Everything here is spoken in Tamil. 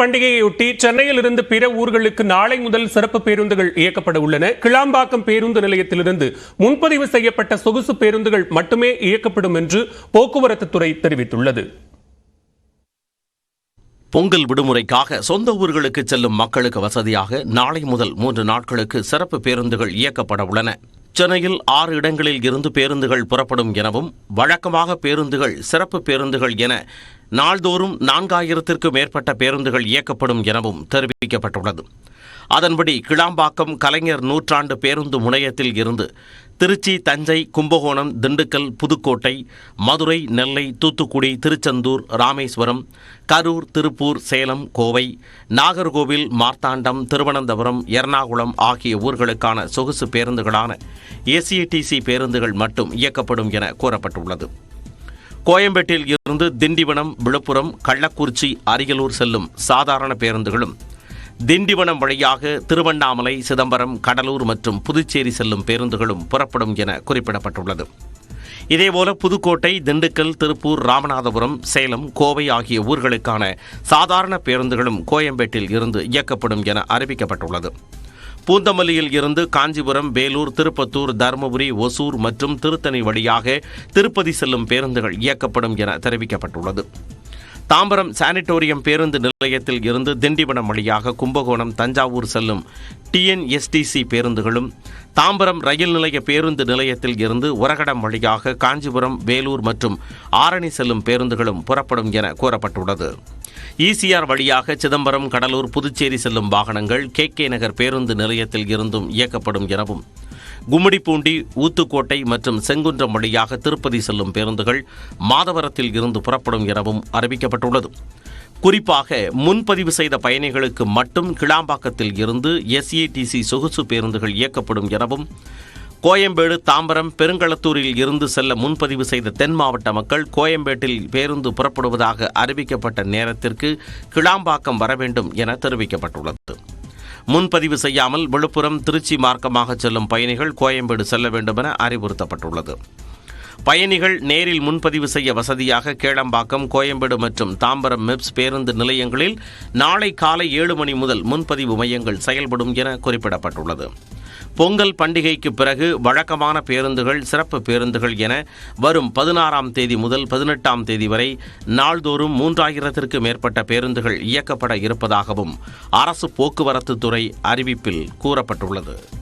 பண்டிகையொட்டி சென்னையில் இருந்து பிற ஊர்களுக்கு நாளை முதல் சிறப்பு பேருந்துகள் இயக்கப்பட உள்ளன. கிளாம்பாக்கம் பேருந்து நிலையத்திலிருந்து முன்பதிவு செய்யப்பட்ட சொகுசு பேருந்துகள் மட்டுமே இயக்கப்படும் என்று போக்குவரத்து துறை தெரிவித்துள்ளது. பொங்கல் விடுமுறைக்காக சொந்த ஊர்களுக்கு செல்லும் மக்களுக்கு வசதியாக நாளை முதல் மூன்று நாட்களுக்கு சிறப்பு பேருந்துகள் இயக்கப்பட உள்ளன. சென்னையில் ஆறு இடங்களில் இருந்து பேருந்துகள் புறப்படும் எனவும் வழக்கமாக பேருந்துகள் சிறப்பு பேருந்துகள் என நாள்தோறும் நான்காயிரத்திற்கும் மேற்பட்ட பேருந்துகள் இயக்கப்படும் எனவும் தெரிவிக்கப்பட்டுள்ளது. அதன்படி கிளாம்பாக்கம் கலைஞர் நூற்றாண்டு பேருந்து முனையத்தில் இருந்து திருச்சி தஞ்சை கும்பகோணம் திண்டுக்கல் புதுக்கோட்டை மதுரை நெல்லை தூத்துக்குடி திருச்செந்தூர் ராமேஸ்வரம் கரூர் திருப்பூர் சேலம் கோவை நாகர்கோவில் மார்த்தாண்டம் திருவனந்தபுரம் எர்ணாகுளம் ஆகிய ஊர்களுக்கான சொகுசு பேருந்துகளான ஏசிடிசி பேருந்துகள் மட்டும் இயக்கப்படும் என கூறப்பட்டுள்ளது. கோயம்பேட்டில் இருந்து திண்டிவனம் விழுப்புரம் கள்ளக்குறிச்சி அரியலூர் செல்லும் சாதாரண பேருந்துகளும் திண்டிவனம் வழியாக திருவண்ணாமலை சிதம்பரம் கடலூர் மற்றும் புதுச்சேரி செல்லும் பேருந்துகளும் புறப்படும் என குறிப்பிடப்பட்டுள்ளது. இதேபோல புதுக்கோட்டை திண்டுக்கல் திருப்பூர் ராமநாதபுரம் சேலம் கோவை ஆகிய ஊர்களுக்கான சாதாரண பேருந்துகளும் கோயம்பேட்டில் இருந்து இயக்கப்படும் என அறிவிக்கப்பட்டுள்ளது. பூந்தமல்லியில் இருந்து காஞ்சிபுரம் வேலூர் திருப்பத்தூர் தருமபுரி ஒசூர் மற்றும் திருத்தணி வழியாக திருப்பதி செல்லும் பேருந்துகள் இயக்கப்படும் என தெரிவிக்கப்பட்டுள்ளது. தாம்பரம் சானிட்டோரியம் பேருந்து நிலையத்தில் இருந்து திண்டிவனம் வழியாக கும்பகோணம் தஞ்சாவூர் செல்லும் டிஎன்எஸ்டிசி பேருந்துகளும் தாம்பரம் ரயில் நிலைய பேருந்து நிலையத்தில் இருந்து உரகடம் வழியாக காஞ்சிபுரம் வேலூர் மற்றும் ஆரணி செல்லும் பேருந்துகளும் புறப்படும் என கூறப்பட்டுள்ளது. ஈசிஆர் வழியாக சிதம்பரம் கடலூர் புதுச்சேரி செல்லும் வாகனங்கள் கே கே நகர் பேருந்து நிலையத்தில் இருந்தும் இயக்கப்படும் எனவும் கும்மிடிப்பூண்டி ஊத்துக்கோட்டை மற்றும் செங்குன்றம் வழியாக திருப்பதி செல்லும் பேருந்துகள் மாதவரத்தில் இருந்து புறப்படும் எனவும் அறிவிக்கப்பட்டுள்ளது. குறிப்பாக முன்பதிவு செய்த பயணிகளுக்கு மட்டும் கிளாம்பாக்கத்தில் இருந்து எஸ்இடிசி சொகுசு பேருந்துகள் இயக்கப்படும் எனவும் கோயம்பேடு தாம்பரம் பெருங்களத்தூரில் இருந்து செல்ல முன்பதிவு செய்த தென் மாவட்ட மக்கள் கோயம்பேட்டில் பேருந்து புறப்படுவதாக அறிவிக்கப்பட்ட நேரத்திற்கு கிளாம்பாக்கம் வர வேண்டும் என தெரிவிக்கப்பட்டுள்ளது. முன்பதிவு செய்யாமல் விழுப்புரம் திருச்சி மார்க்கமாக செல்லும் பயணிகள் கோயம்பேடு செல்ல வேண்டும் என அறிவுறுத்தப்பட்டுள்ளது. பயணிகள் நேரில் முன்பதிவு செய்ய வசதியாக கேளம்பாக்கம் கோயம்பேடு மற்றும் தாம்பரம் மெப்ஸ் பேருந்து நிலையங்களில் நாளை காலை ஏழு மணி முதல் முன்பதிவு மையங்கள் செயல்படும் என குறிப்பிடப்பட்டுள்ளது. பொங்கல் பண்டிகைக்கு பிறகு வழக்கமான பேருந்துகள் சிறப்பு பேருந்துகள் என வரும் பதினாறாம் தேதி முதல் பதினெட்டாம் தேதி வரை நாள்தோறும் மூன்றாயிரத்திற்கு மேற்பட்ட பேருந்துகள் இயக்கப்பட இருப்பதாகவும் அரசு போக்குவரத்து துறை அறிவிப்பில் கூறப்பட்டுள்ளது.